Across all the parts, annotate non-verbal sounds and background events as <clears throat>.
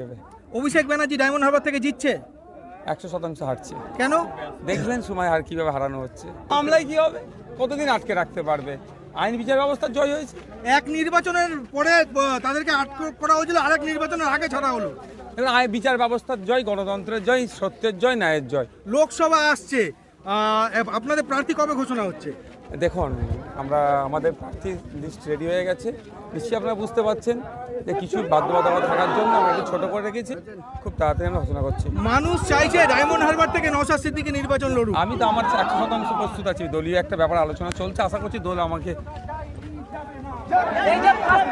দেবে। অভিষেক ব্যানার্জি ডায়মন্ড হারবার থেকে জিতছে? একশো শতাংশ হারছে। কেন? দেখলেন সময় আর কীভাবে হারানো হচ্ছে। মামলায় কি হবে? কতদিন আটকে রাখতে পারবে? আইন বিচার ব্যবস্থা জয় হয়েছে। এক নির্বাচনের পরে তাদেরকে আটক করা হয়েছিল আরেক নির্বাচনের আগে ছাড়া হলো। আইন বিচার ব্যবস্থার জয় গণতন্ত্রের জয় সত্যের জয় ন্যায়ের জয়। লোকসভা আসছে। আপনাদের প্রার্থী কবে ঘোষণা হচ্ছে? দেখুন আমরা আমাদের প্রার্থী লিস্ট রেডি হয়ে গেছে। নিশ্চয়ই আপনারা বুঝতে পারছেন যে কিছু বাধ্যবাধকতা থাকার জন্য আমরা একটু ছোটো করে রেখেছি। খুব তাড়াতাড়ি আমরা ঘোষণা করছি। মানুষ চাইছে ডায়মন্ড হারবার থেকে নওশাদ সিদ্দিকি নির্বাচন লড়ুক। আমি তো আমার একশো শতাংশ প্রস্তুত আছি। দলীয় একটা ব্যাপার আলোচনা চলছে। আশা করছি দল আমাকে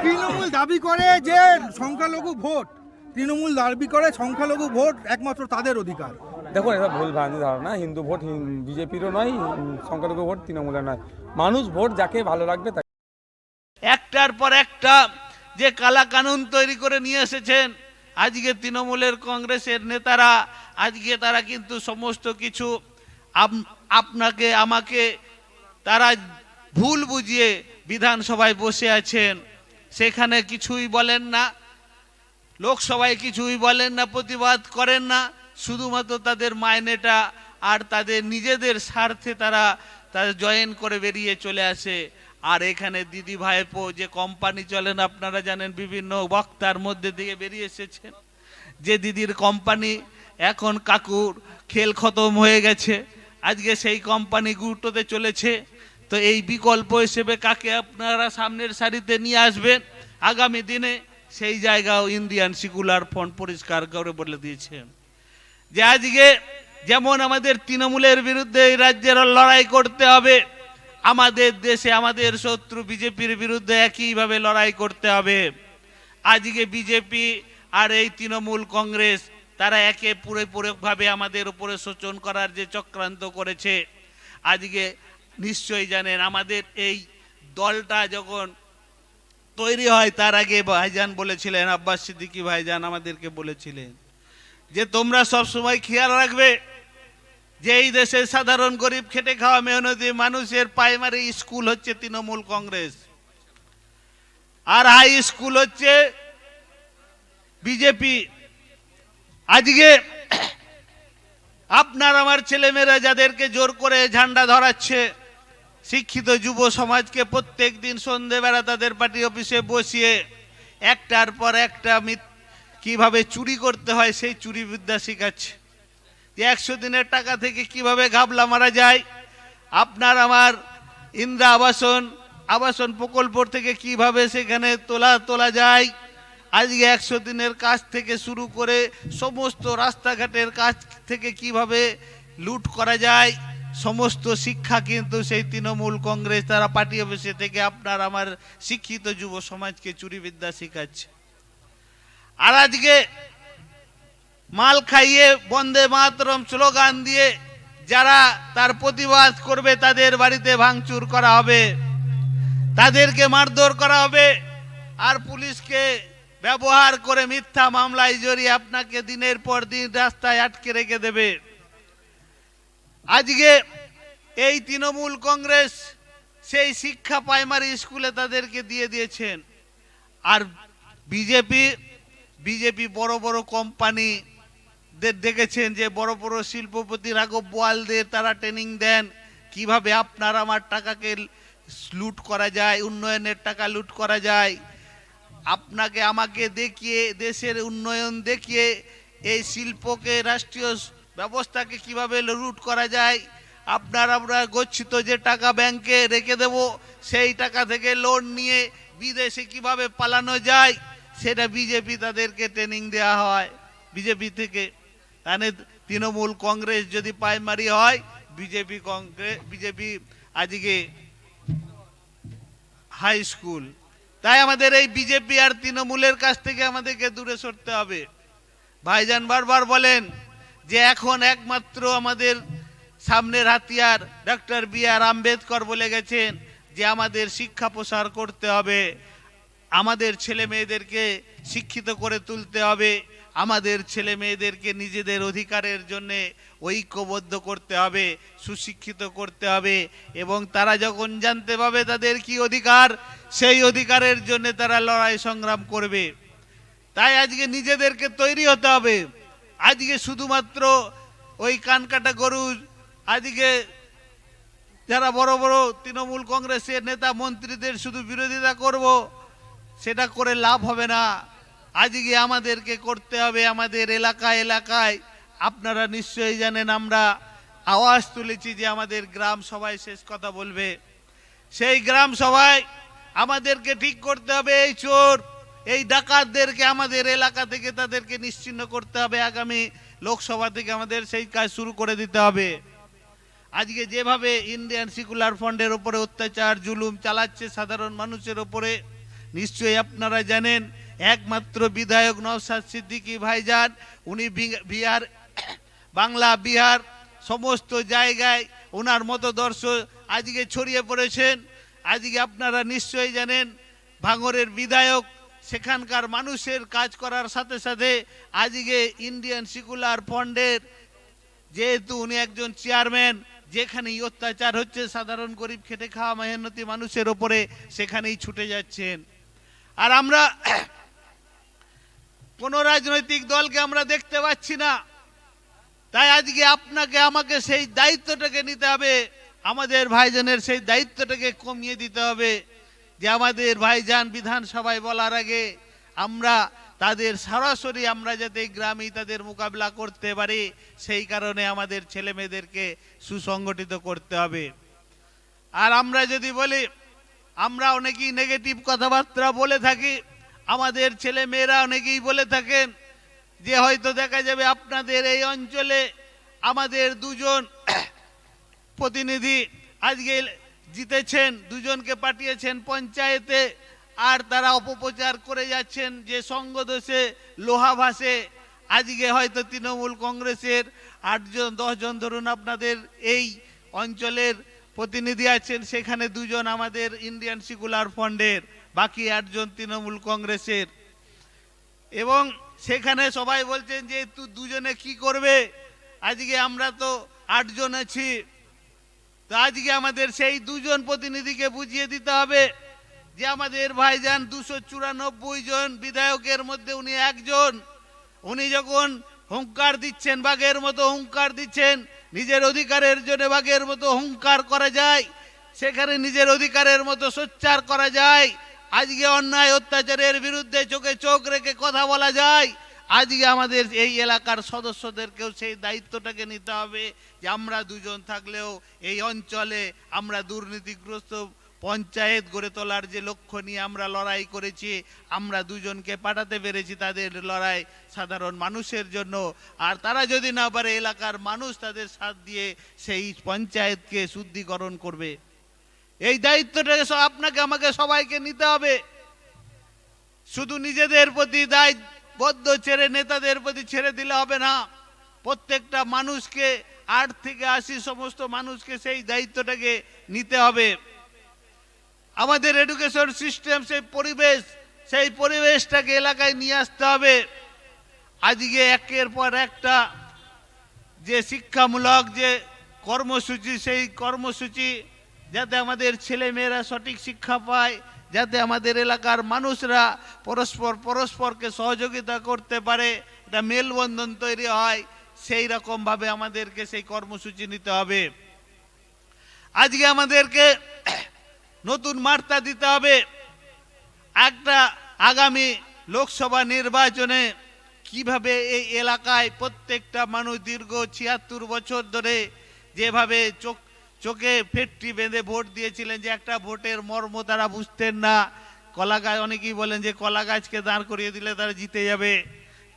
তৃণমূল দাবি করে যে সংখ্যালঘু ভোট তৃণমূল দাবি করে সংখ্যালঘু ভোট একমাত্র তাদের অধিকার। দেখুন, এটা ভুল ভ্রান্তি ধারণা। হিন্দু ভোট বিজেপিরও নয়, সংখ্যালঘু ভোট, তৃণমূলের নয়। মানুষ ভোট যাকে ভালো লাগবে তাকে। একটার পর একটা যে কালা কানুন তৈরি করে নিয়ে এসেছেন, আজকে তৃণমূলের কংগ্রেসের নেতারা, আজকে তারা কিন্তু সমস্ত কিছু আপ- আপনাকে, আমাকে, তারা ভুল বুঝিয়ে বিধানসভায় বসে আছেন। সেখানে কিছুই বলেন না, লোকসভায় কিছুই বলেন না, প্রতিবাদ করেন না। শুধুমাত্র তাদের মাইনেটা আর তাদের নিজেদের স্বার্থে তারা তাদের জয়েন করে বেরিয়ে চলে আসে। আর এখানে দিদি ভাইপো যে কোম্পানি চলেন, আপনারা জানেন বিভিন্ন বক্তার মধ্যে দিয়ে বেরিয়ে এসেছেন। যে দিদির কোম্পানি, এখন কাকুর খেল খতম হয়ে গেছে। আজকে সেই কোম্পানি গুরুত্বতে চলেছে। তো এই বিকল্প হিসেবে কাকে আপনারা সামনের সারিতে নিয়ে আসবেন, আগামী দিনে সেই জায়গাও ইন্ডিয়ান সিকুলার ফ্রন্ট পরিষ্কার করে বলে দিয়েছেন যে আজকে যেমন আমাদের তৃণমূলের বিরুদ্ধে এই রাজ্যের লড়াই করতে হবে, আমাদের দেশে আমাদের শত্রু বিজেপির বিরুদ্ধে একইভাবে লড়াই করতে হবে। আজকে বিজেপি আর এই তৃণমূল কংগ্রেস, তারা একে পুরোপুরিভাবে আমাদের উপরে শোষণ করার যে চক্রান্ত করেছে, আজকে নিশ্চয়ই জানেন আমাদের এই দলটা যখন তৈরি হয়, তার আগে ভাইজান বলেছিলেন, আব্বাস সিদ্দিকী ভাইজান আমাদেরকে বলেছিলেন। যে তোমরা সব সময় খেয়াল রাখবে যে এই দেশের সাধারণ গরিব খেটে খাওয়া মেহনতি মানুষের প্রাইমারি স্কুল হচ্ছে তৃণমূল কংগ্রেস। আর হাই স্কুল হচ্ছে বিজেপি। আজকে আপনার আমার ছেলেমেয়েরা যাদেরকে জোর করে ঝান্ডা ধরাচ্ছে, শিক্ষিত যুব সমাজকে প্রত্যেক দিন সন্ধেবেলা তাদের পার্টি অফিসে বসিয়ে একটার পর একটা মিথ- কীভাবে চুরি করতে হয় সেই চুরি বিদ্যা শেখাচ্ছে একশো দিনের টাকা থেকে কীভাবে ঘাবলা মারা যায়, আপনার আমার ইন্দ্রা আবাসন আবাসন প্রকল্প থেকে কীভাবে সেখানে তোলা তোলা যায়, আজকে একশো দিনের কাজ থেকে শুরু করে সমস্ত রাস্তাঘাটের কাজ থেকে কীভাবে লুট করা যায়, সমস্ত শিক্ষা কিন্তু সেই তৃণমূল কংগ্রেস তারা পার্টি অফিসে থেকে আপনার আমার শিক্ষিত যুব সমাজকে চুরিবিদ্যা শেখাচ্ছে আর আজকে মাল খাইয়ে বন্দে মাতরম স্লোগান দিয়ে যারা তার প্রতিবাদ করবে, তাদের বাড়িতে ভাঙচুর করা হবে। তাদেরকে মারধর করা হবে আর পুলিশকে ব্যবহার করে মিথ্যা মামলায় জড়িয়ে আপনাকে দিনের পর দিন রাস্তায় আটকে রেখে দেবে। আজকে এই তৃণমূল কংগ্রেস সেই শিক্ষা প্রাইমারি স্কুলে তাদেরকে দিয়ে দিয়েছেন। আর বিজেপি বিজেপি বড় বড় কোম্পানি দেখেছেন যে বড় বড় শিল্পপতি রাঘব বোয়ালদের তারা ট্রেনিং দেন। কীভাবে আপনার আমার টাকাকে লুট করা যায়, উন্নয়নের টাকা লুট করা যায়। আপনাকে আমাকে দেখিয়ে, দেশের উন্নয়ন দেখিয়ে এই শিল্পকে, রাষ্ট্রীয় ব্যবস্থাকে কীভাবে লুট করা যায়, আপনার আমরা গচ্ছিত যে টাকা ব্যাংকে রেখে দেব, সেই টাকা থেকে লোন নিয়ে বিদেশে কীভাবে পালানো যায় সেটা বিজেপি তাদেরকে ট্রেনিং দেওয়া হয়। বিজেপি থেকে। তাহলে তৃণমূল কংগ্রেস যদি প্রাইমারি হয় বিজেপি কংগ্রেস বিজেপি আজকে হাই স্কুল তাই আমাদের এই বিজেপি আর তৃণমূলের কাছ থেকে আমাদেরকে দূরে সরতে হবে। ভাইজান বারবার বলেন যে এখন একমাত্র আমাদের সামনের হাতিয়ার ডক্টর বি আর আম্বেদকর বলে গেছেন যে আমাদের শিক্ষা প্রসার করতে হবে। আমাদের ছেলে মেয়েদেরকে শিক্ষিত করে তুলতে হবে। আমাদের ছেলে মেয়েদেরকে নিজেদের অধিকারের জন্য ঐক্যবদ্ধ করতে হবে, সুশিক্ষিত করতে হবে এবং তারা যখন জানতে পাবে তাদের কি অধিকার, সেই অধিকারের জন্য তারা লড়াই সংগ্রাম করবে। তাই আজকে নিজেদেরকে তৈরি হতে হবে। আজকে শুধুমাত্র ওই কানকাটা গরু আজকে যারা বড় বড় তৃণমূল কংগ্রেসের নেতা মন্ত্রীদের শুধু বিরোধিতা করব সেটা করে লাভ হবে না। আজকে আমাদেরকে করতে হবে আমাদের এলাকা এলাকায়। আপনারা নিশ্চয়ই জানেন আমরা আওয়াজ তুলেছি যে আমাদের গ্রাম সবাই শেষ কথা বলবে। সেই গ্রাম সভায় আমাদেরকে ঠিক করতে হবে এই চোর। এই ডাকাতদেরকে আমাদের এলাকা থেকে তাদেরকে নিশ্চিন্ন করতে হবে। আগামী লোকসভা থেকে আমাদের সেই কাজ শুরু করে দিতে হবে। আজকে যেভাবে ইন্ডিয়ান সিকুলার ফান্ডের ওপরে অত্যাচার, জুলুম চালাচ্ছে সাধারণ মানুষের ওপরে নিশ্চয়ই আপনারা জানেন, একমাত্র বিধায়ক নওশাদ সিদ্দিকী ভাইজান, উনি বিহার, বাংলা, বিহার সমস্ত জায়গায় ওনার মতদর্শ আজকে ছড়িয়ে পড়েছেন। আজকে আপনারা নিশ্চয়ই জানেন, ভাঙরের বিধায়ক, সেখানকার মানুষের কাজ করার সাথে সাথে আজকে ইন্ডিয়ান সিকুলার ফন্ডের যেহেতু উনি একজন চেয়ারম্যান, যেখানেই অত্যাচার হচ্ছে, সাধারণ গরিব খেটে খাওয়া মেহনতি মানুষের ওপরে সেখানেই ছুটে যাচ্ছেন। আর আমরা <clears throat> কোন রাজনৈতিক দলকে আমরা দেখতে পাচ্ছি না। তাই আজকে আপনাকে, আমাকে সেই দায়িত্বটাকে নিতে হবে। আমাদের ভাইজানের সেই দায়িত্বটাকে কমিয়ে দিতে হবে যে আমাদের ভাইজান বিধানসভায় বলার আগে আমরা তাদের সরাসরি আমরা যাতে গ্রামে তাদের মোকাবিলা করতে পারি, সেই কারণে আমাদের ছেলে মেয়েদেরকে সুসংগঠিত করতে হবে। আর আমরা যদি বলি আমরা অনেকেই নেগেটিভ কথাবার্তা বলে থাকি, আমাদের ছেলে মেয়েরা অনেকেই বলে থাকেন যে হয়তো দেখা যাবে আপনাদের এই অঞ্চলে আমাদের দুজন প্রতিনিধি আজকে জিতেছেন, দুজনকে পাঠিয়েছেন পঞ্চায়েতে, আর তারা অপপ্রচার করে যাচ্ছেন যে সঙ্গদোষে লোহা ভাসে। আজকে হয়তো তৃণমূল কংগ্রেসের আটজন, দশজন, ধরুন আপনাদের এই অঞ্চলের প্রতিনিধি আছেন সেখানে দুজন আমাদের ইন্ডিয়ান সিকুলার ফন্ডের, বাকি আটজন তৃণমূল কংগ্রেসের। এবং সেখানে সবাই বলছেন যে, তু দুজনে কি করবে? আজকে আমরা তো আটজন আছি। তো আজকে আমাদের সেই দুজন প্রতিনিধিকে বুঝিয়ে দিতে হবে যে, আমাদের ভাইজান দুশো চুরানব্বই জন বিধায়কের মধ্যে উনি একজন। উনি যখন হুঙ্কার দিচ্ছেন, বাঘের মতো হুঙ্কার দিচ্ছেন নিজের অধিকারের জন্য বাঘের মতো হুঙ্কার করা যায়, সেখানে নিজের অধিকারের মতো সোচ্চার করা যায়। আজকে অন্যায় অত্যাচারের বিরুদ্ধে চোখে চোখ রেখে কথা বলা যায়। আজকে আমাদের এই এলাকার সদস্যদেরকেও সেই দায়িত্বটাকে নিতে হবে যে আমরা দুজন থাকলেও এই অঞ্চলে আমরা দুর্নীতিগ্রস্ত পঞ্চায়েত গড়ে তোলার যে লক্ষ্য নিয়ে আমরা লড়াই করেছি, আমরা দুজনকে পাঠাতে পেরেছি তাদের লড়াই সাধারণ মানুষের জন্য। আর তারা যদি না পারে, এলাকার মানুষ তাদের সাথ দিয়ে সেই পঞ্চায়েতকে শুদ্ধিকরণ করবে। এই দায়িত্বটাকে আপনাকে, আমাকে সবাইকে নিতে হবে। শুধু নিজেদের প্রতি দায়বদ্ধ ছেড়ে নেতাদের প্রতি ছেড়ে দিলে হবে না। প্রত্যেকটা মানুষকে, আট থেকে আশি সমস্ত মানুষকে সেই দায়িত্বটাকে নিতে হবে। আমাদের এডুকেশন সিস্টেম সেই পরিবেশ, সেই পরিবেশটাকে এলাকায় নিয়ে আসতে হবে। আজকে একের পর একটা যে শিক্ষামূলক যে কর্মসূচি, সেই কর্মসূচি যাতে আমাদের ছেলে মেয়েরা সঠিক শিক্ষা পায়, যাতে আমাদের এলাকার মানুষরা পরস্পর, পরস্পরকে সহযোগিতা করতে পারে, একটা মেলবন্ধন তৈরি হয়, সেই রকমভাবে আমাদেরকে সেই কর্মসূচি নিতে হবে। আজকে আমাদেরকে নতুন বার্তা দিতে হবে। একটা আগামী লোকসভা নির্বাচনে কীভাবে এই এলাকায় প্রত্যেকটা মানুষ দীর্ঘ ছিয়াত্তর বছর ধরে যেভাবে চোখ, চোখে ফেটটি বেঁধে ভোট দিয়েছিলেন যে একটা ভোটের মর্ম তারা বুঝতেন না। কলা গাছ অনেকেই বলেন যে কলা গাছকে দাঁড় করিয়ে দিলে তারা জিতে যাবে।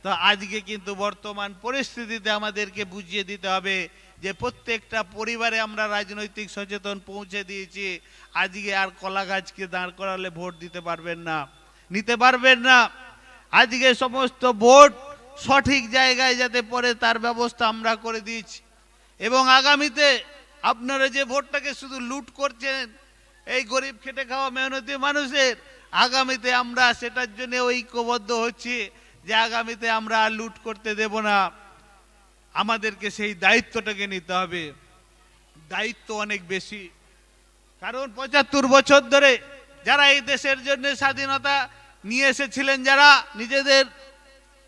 তো আজকে কিন্তু বর্তমান পরিস্থিতিতে আমাদেরকে বুঝিয়ে দিতে হবে যে প্রত্যেকটা পরিবারে আমরা রাজনৈতিক সচেতন পৌঁছে দিয়েছি, আজকে আর কলা গাছকে দাঁড় করালে ভোট দিতে পারবেন না। নিতে পারবেন না। আজকে সমস্ত ভোট সঠিক জায়গায় যাতে পরে তার ব্যবস্থা আমরা করে দিয়েছি। এবং আগামীতে আপনারা যে ভোটটাকে শুধু লুট করছেন, এই গরিব খেটে খাওয়া মেহনতি মানুষের, আগামীতে আমরা সেটার জন্য ঐক্যবদ্ধ হচ্ছি যে আগামীতে আমরা লুট করতে দেব না। আমাদেরকে সেই দায়িত্বটাকে নিতে হবে। দায়িত্ব অনেক বেশি। কারণ পঁচাত্তর বছর ধরে যারা এই দেশের জন্য স্বাধীনতা নিয়ে এসেছিলেন, যারা নিজেদের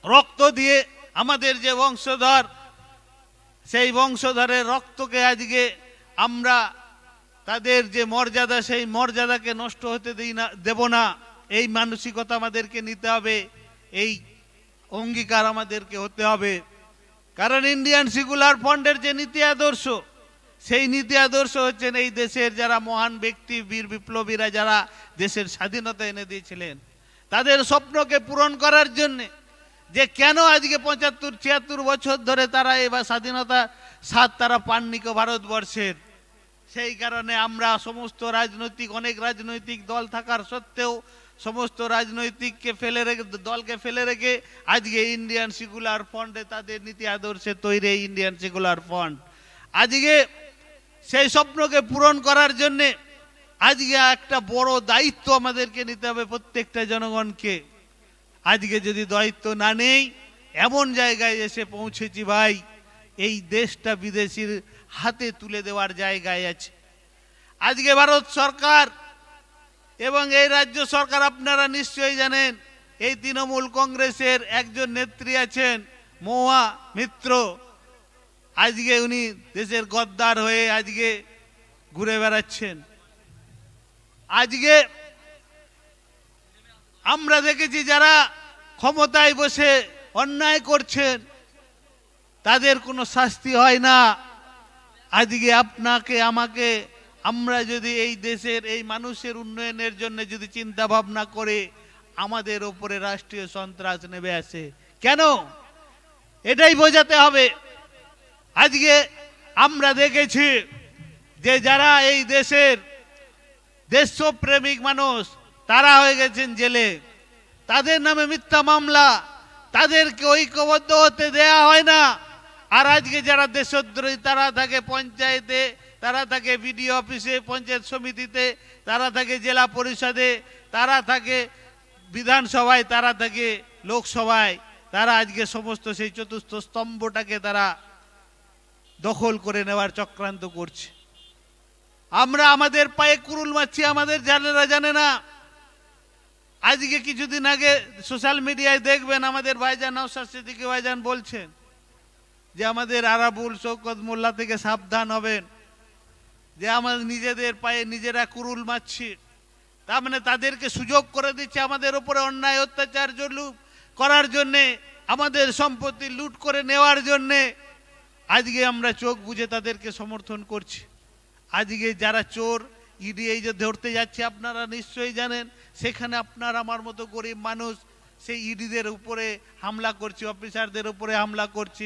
রক্ত দিয়ে আমাদের যে বংশধর, সেই বংশধরের রক্তকে আজকে আমরা তাদের যে মর্যাদা, সেই মর্যাদাকে নষ্ট হতে দিই না, দেব না। এই মানসিকতা আমাদেরকে নিতে হবে। এই অঙ্গীকার আমাদেরকে হতে হবে। কারণ ইন্ডিয়ান সিকুলার ফন্ডের যে নীতি আদর্শ, সেই নীতি আদর্শ হচ্ছেন এই দেশের যারা মহান ব্যক্তি, বীর বিপ্লবীরা যারা দেশের স্বাধীনতা এনে দিয়েছিলেন, তাদের স্বপ্নকে পূরণ করার জন্যে যে কেন আজকে পঁচাত্তর, ছিয়াত্তর বছর ধরে তারা এবার স্বাধীনতা স্বাদ তারা পাননি ভারতবর্ষের, সেই কারণে আমরা সমস্ত রাজনৈতিক, অনেক রাজনৈতিক দল থাকার সত্ত্বেও সমস্ত রাজনৈতিককে ফেলে রেখে, দলকে ফেলে রেখে আজকে ইন্ডিয়ান সিকুলার ফন্ডে তাদের নীতি আদর্শে তৈরি ইন্ডিয়ান সিকুলার ফন্ড আজকে সেই স্বপ্নকে পূরণ করার জন্যে আজকে একটা বড় দায়িত্ব আমাদেরকে নিতে হবে প্রত্যেকটা জনগণকে। আজকে যদি দায়িত্ব না নেই, এমন জায়গায় এসে পৌঁছেছি ভাই, এই দেশটা বিদেশির হাতে তুলে দেওয়ার জায়গায় আছে। আজকে ভারত সরকার এবং এই রাজ্য সরকার আপনারা নিশ্চয়ই জানেন, এই তৃণমূল কংগ্রেসের একজন নেত্রী আছেন মহুয়া মিত্র। আজকে উনি দেশের গদ্দার হয়ে আজকে ঘুরে বেড়াচ্ছেন। আজকে আমরা দেখেছি যারা ক্ষমতায় বসে অন্যায় করছেন, তাদের কোনো শাস্তি হয় না। আজকে আপনাকে, আমাকে আমরা যদি এই দেশের, এই মানুষের উন্নয়নের জন্য যদি চিন্তা ভাবনা করে, আমাদের ওপরে রাষ্ট্রীয় সন্ত্রাস নেমে আসে। কেন? এটাই বোঝাতে হবে। আজকে আমরা দেখেছি যে যারা এই দেশের দেশপ্রেমিক মানুষ, তারা হয়ে গেছেন জেলে। তাদের নামে মিথ্যা মামলা, তাদেরকে ঐক্যবদ্ধ হতে দেয়া হয় না। আর আজকে যারা দেশদ্রোহী, তারা থাকে পঞ্চায়েতে তারা থাকে বিডিও অফিসে, পঞ্চায়েত সমিতিতে, তারা থাকে জেলা পরিষদে, তারা থাকে বিধানসভায়, তারা থাকে লোকসভায়। তারা আজকে সমস্ত সেই চতুর্থ স্তম্ভটাকে তারা দখল করে নেওয়ার চক্রান্ত করছে। আমরা আমাদের পায়ে কুরুল মারছি, আমাদের জানেরা জানে না। আজকে কিছুদিন আগে সোশ্যাল মিডিয়ায় দেখবেন আমাদের ভাইজান নওশাদ সিদ্দিকী ভাইজান বলছেন যে, আমাদের আরাবুল শৌকত মোল্লা থেকে সাবধান হবেন। যে আমাদের নিজেদের পায়ে নিজেরা কুরুল মারছি। তার মানে তাদেরকে সুযোগ করে দিচ্ছে আমাদের উপরে অন্যায়, অত্যাচার করার জন্যে, আমাদের সম্পত্তি লুট করে নেওয়ার জন্যে। আজকে আমরা চোখ বুঝে তাদেরকে সমর্থন করছি। আজকে যারা চোর, ইডি এই যে ধরতে যাচ্ছে, আপনারা নিশ্চয়ই জানেন, সেখানে আপনার আমার মতো গরিব মানুষ, সেই ইডিদের উপরে হামলা করছে, অফিসারদের উপরে হামলা করছে।